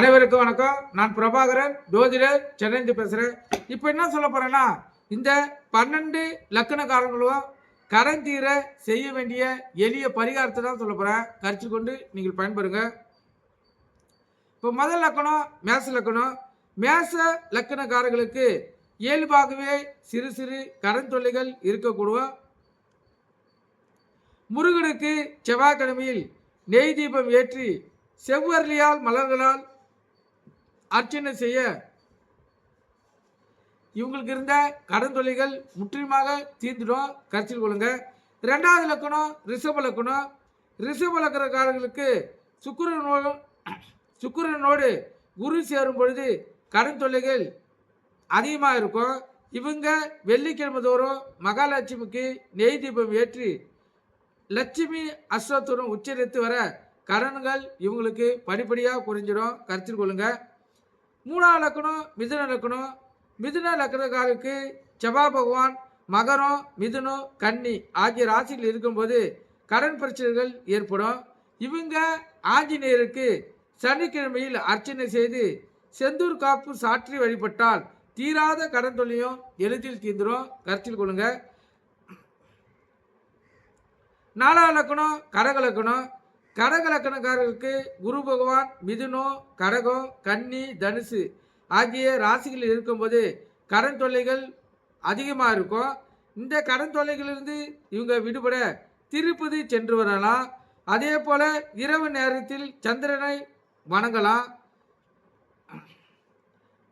அனைவருக்கும் வணக்கம். நான் பிரபாகரன் ஜோதிடர் சென்னைந்து பேசுகிறேன் இப்போ என்ன சொல்ல போகிறேன்னா இந்த பன்னெண்டு லக்கணக்காரங்களும் கடன் தீர செய்ய வேண்டிய எளிய பரிகாரத்தை தான் சொல்ல போகிறேன் கருத்து கொண்டு நீங்கள் பயன்பெறுங்க. இப்போ முதல் லக்கணம் மேச லக்கணம் மேச லக்கணக்காரர்களுக்கு இயல்பாகவே சிறு சிறு கடன் தொல்லைகள் இருக்கக்கூடும். முருகனுக்கு செவ்வாய்க்கிழமையில் நெய் தீபம் ஏற்றி செவ்வரலியால் மலர்களால் அர்ச்சனை செய்ய இவங்களுக்கு இருந்த கடன் தொல்லைகள் முற்றிலுமாக தீர்ந்துடும். கருத்தில் கொள்ளுங்க. ரெண்டாவது லக்கணம் ரிஷப லக்கணம் ரிஷப லக்கணக்காரர்களுக்கு சுக்கிரனோடு சுக்கரனோடு குரு சேரும் பொழுது கடன் தொல்லைகள் அதிகமாக இருக்கும். இவங்க வெள்ளிக்கிழமை தோறும் மகாலட்சுமிக்கு நெய் தீபம் ஏற்றி லட்சுமி அஸ்வத்துடன் உச்சரித்து வர கடன்கள் இவங்களுக்கு படிப்படியாக குறைஞ்சிடும். கருத்தில் கொள்ளுங்கள் மூணாவது லக்கணம் மிதுன லக்கணம் மிதுன லக்கணக்காரருக்கு செவ்வாய் பகவான் மகரம் மிதுனம் கன்னி ஆகிய ராசியில் இருக்கும்போது கடன் பிரச்சனைகள் ஏற்படும். இவங்க ஆஞ்சநேயருக்கு சனிக்கிழமையில் அர்ச்சனை செய்து செந்தூர் காப்பு சாற்றி வழிபட்டால் தீராத கடன் தொல்லையும் எளிதில் தீர்ந்துடும் கருத்தில் கொள்ளுங்க. நாலாவது லக்கணம் கடக லக்கணம் கடக லக்கணக்காரர்களுக்கு குரு பகவான் மிதுனம் கடகம் கன்னி தனுசு ஆகிய ராசிகளில் இருக்கும்போது கடன் தொல்லைகள் அதிகமாக இருக்கும். இந்த கடன் தொல்லைகளிலிருந்து இவங்க விடுபட திருப்பதி சென்று வரலாம். அதே போல் இரவு நேரத்தில் சந்திரனை வணங்கலாம்.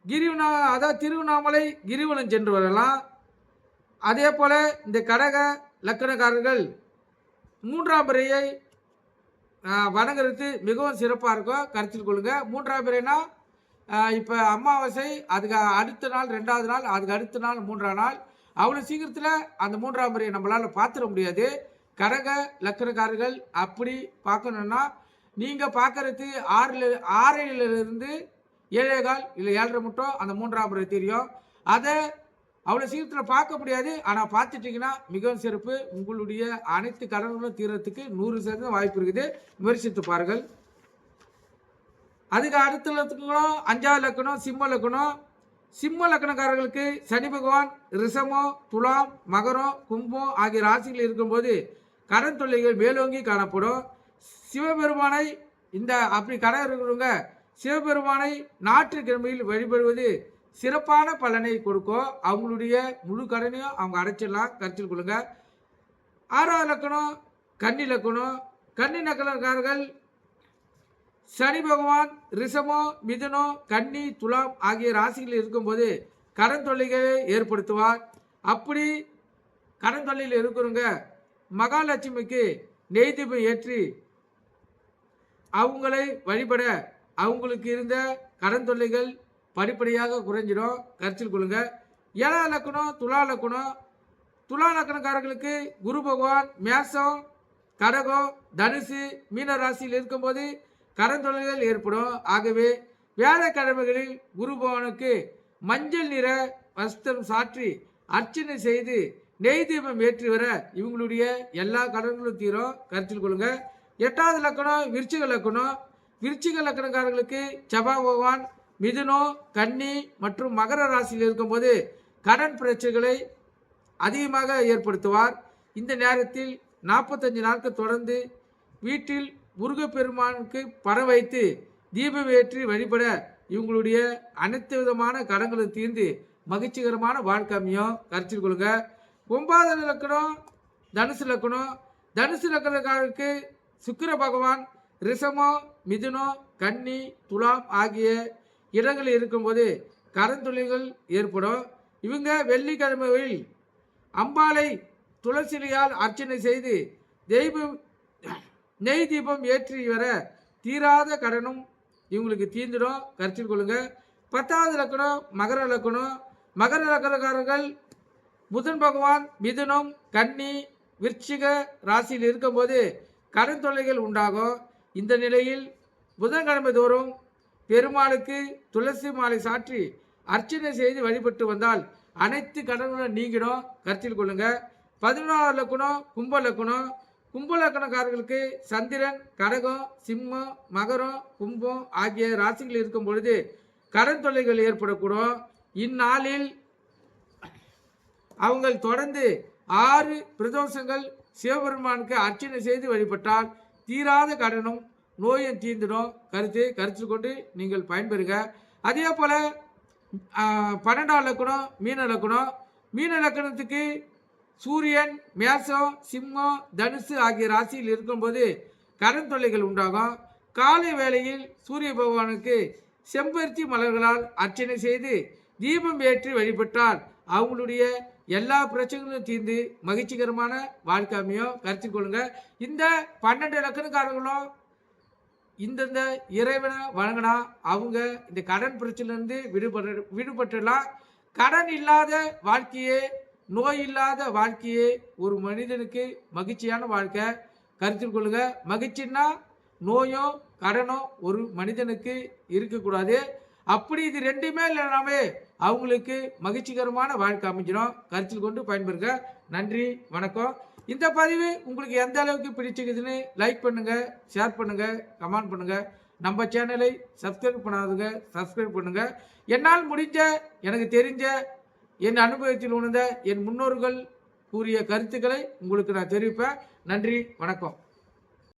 கிரிவனா அதாவது திருவண்ணாமலை கிரிவலம் சென்று வரலாம். அதே போல் இந்த கடக லக்கணக்காரர்கள் மூன்றாம் முறையை வணங்குறது மிகவும் சிறப்பாக இருக்கும். கருத்தில் கொள்ளுங்க. மூன்றாம் பிறைனா இப்போ அமாவாசை அதுக்கு அடுத்த நாள் ரெண்டாவது நாள் அதுக்கு அடுத்த நாள் மூன்றாம் நாள். அவ்வளோ சீக்கிரத்தில் அந்த மூன்றாம் பிறையை நம்மளால் பார்த்துட முடியாது. கடக லக்கணக்காரர்கள் அப்படி பார்க்கணுன்னா நீங்கள் பார்க்குறது ஆறில் ஆறிலிருந்து ஏழே கால் இல்லை ஏழரை மட்டும் அந்த மூன்றாம் முறை தெரியும். அதை அவ்வளோ சீக்கிரத்தில் பார்க்க முடியாது. ஆனால் பார்த்துட்டிங்கன்னா மிகவும் சிறப்பு. உங்களுடைய அனைத்து கடன்களும் தீரத்துக்கு நூறு சதவீதம் வாய்ப்பு இருக்குது. விமர்சித்து பாருங்கள். அதுக்கு அடுத்த லக்கணம் அஞ்சாவது லக்கணம் சிம்ம லக்கணம். சிம்ம லக்கணக்காரர்களுக்கு சனி பகவான் ரிஷமம் துலாம் மகரம் கும்பம் ஆகிய ராசிகள் இருக்கும்போது கடன் தொல்லைகள் மேலோங்கி காணப்படும். சிவபெருமானை இந்த அப்படி கடன் இருக்கிறவங்க சிவபெருமானை ஞாயிற்றுக்கிழமையில் வழிபடுவது சிறப்பான பலனை கொடுக்கும். அவங்களுடைய முழு கடனையும் அவங்க அடைச்சிடலாம். கருத்தில் கொள்ளுங்க. ஆறாவது லக்கணம் கன்னி லக்கணம் கன்னி லக்கணக்காரர்கள் சனி பகவான் ரிஷமோ மிதுனோ கன்னி துலாம் ஆகிய ராசிகளில் இருக்கும்போது கடன் தொல்லைகளை ஏற்படுத்துவார். அப்படி கடன் தொல்லையில் இருக்கிறவங்க மகாலட்சுமிக்கு நெய் தீபம் ஏற்றி அவங்களை வழிபட அவங்களுக்கு இருந்த கடன் தொல்லைகள் படிப்படியாக குறைஞ்சிடும். கருத்தில் கொள்ளுங்க. ஏழா லக்கணம் துலா லக்கணம் துலா லக்கணக்காரர்களுக்கு குரு பகவான் மேசம் கடகம் தனுசு மீன ராசியில் இருக்கும்போது கரந்தொழில்கள் ஏற்படும். ஆகவே வியாழக்கிழமைகளில் குரு பகவானுக்கு மஞ்சள் நிற வஸ்திரம் சாற்றி அர்ச்சனை செய்து நெய் தீபம் ஏற்றி வர இவங்களுடைய எல்லா கடன்களும் தீரும். கருத்தில் கொள்ளுங்க. எட்டாவது லக்கணம் விருச்சிக லக்கணம் விருச்சிக லக்கணக்காரர்களுக்கு செவ்வாய் பகவான் மிதுனோ கன்னி மற்றும் மகர ராசியில் இருக்கும்போது கடன் பிரச்சனைகளை அதிகமாக ஏற்படுத்துவார். இந்த நேரத்தில் நாற்பத்தஞ்சு நாட்கள் தொடர்ந்து வீட்டில் முருகப்பெருமானுக்கு பணம் வைத்து தீபம் ஏற்றி வழிபட இவங்களுடைய அனைத்து விதமான கடன்களும் தீர்ந்து மகிழ்ச்சிகரமான வாழ்க்கை அமையும். கருத்தில் கொள்ளுங்க ஒன்பதாவது லக்கணம் தனுசு லக்கணம். தனுசு லக்கணக்காரருக்கு சுக்கர பகவான் ரிஷமம் மிதுனோ கன்னி துலாம் ஆகிய இடங்களில் இருக்கும்போது கரந்துளிகள் ஏற்படும். இவங்க வெள்ளிக்கிழமையில் அம்பாளை துளசிலியால் அர்ச்சனை செய்து தெய்வம் நெய் தீபம் ஏற்றி வர தீராத கடனும் இவங்களுக்கு தீர்ந்துடும். கருத்தில் கொள்ளுங்க. பத்தாவது லக்கணம் மகர லக்கணம் மகர லக்கணக்காரர்கள் புதன் பகவான் மிதுனம் கன்னி விருச்சிக ராசியில் இருக்கும்போது கடன் தொல்லைகள் உண்டாகும். இந்த நிலையில் புதன்கிழமை தோறும் பெருமாளுக்கு துளசி மாலை சாற்றி அர்ச்சனை செய்து வழிபட்டு வந்தால் அனைத்து கடன்களும் நீங்கிடும். கருத்தில் கொள்ளுங்க. பதினாறு லக்குணம் கும்ப லக்குணம் கும்பலக்கணக்காரர்களுக்கு சந்திரன் கடகம் சிம்மம் மகரம் கும்பம் ஆகிய ராசிகள் இருக்கும் பொழுது கடன் தொல்லைகள் ஏற்படக்கூடும். இந்நாளில் அவங்கள் தொடர்ந்து ஆறு பிரதோஷங்கள் சிவபெருமானுக்கு அர்ச்சனை செய்து வழிபட்டால் தீராத கடனும் நோயும் தீர்ந்துடும். கருத்து கருத்து கொண்டு நீங்கள் பயன்பெறுங்க அதே போல் பன்னெண்டாம் லக்கணம் மீன லக்கணம் மீன லக்கணத்துக்கு சூரியன் மேசம் சிம்மம் தனுசு ஆகிய ராசியில் இருக்கும்போது கடன் தொல்லைகள் உண்டாகும். காலை வேளையில் சூரிய பகவானுக்கு செம்பருத்தி மலர்களால் அர்ச்சனை செய்து தீபம் ஏற்றி வழிபட்டால் அவங்களுடைய எல்லா பிரச்சனைகளும் தீர்ந்து மகிழ்ச்சிகரமான வாழ்க்கை அமையும். கருத்தில் கொள்ளுங்க. இந்த பன்னெண்டு இலக்கணக்காரர்களும் இந்தந்த இறைவனை வழங்கினா அவங்க இந்த கடன் பிரச்சனையிலேருந்து விடுபட விடுபட்டுலாம் கடன் இல்லாத வாழ்க்கையே நோய் இல்லாத வாழ்க்கையே ஒரு மனிதனுக்கு மகிழ்ச்சியான வாழ்க்கை. கருத்தில் கொள்ளுங்க. மகிழ்ச்சின்னா நோயும் கடனும் ஒரு மனிதனுக்கு இருக்கக்கூடாது. அப்படி இது ரெண்டுமே இல்லைனாவே அவங்களுக்கு மகிழ்ச்சிகரமான வாழ்க்கை அமைஞ்சிடும். கருத்தில் கொண்டு பயன்பெறுங்க. நன்றி வணக்கம். இந்த பதிவு உங்களுக்கு எந்த அளவுக்கு பிடிச்சிக்குதுன்னு லைக் பண்ணுங்கள் ஷேர் பண்ணுங்கள் கமெண்ட் பண்ணுங்கள் நம்ம சேனலை சப்ஸ்கிரைப் பண்ணாதுங்க சப்ஸ்கிரைப் பண்ணுங்கள் என்னால் முடிஞ்ச எனக்கு தெரிஞ்ச என் அனுபவத்தில் உணர்ந்த என் முன்னோர்கள் கூறிய கருத்துக்களை உங்களுக்கு நான் தெரிவிப்பேன். நன்றி வணக்கம்.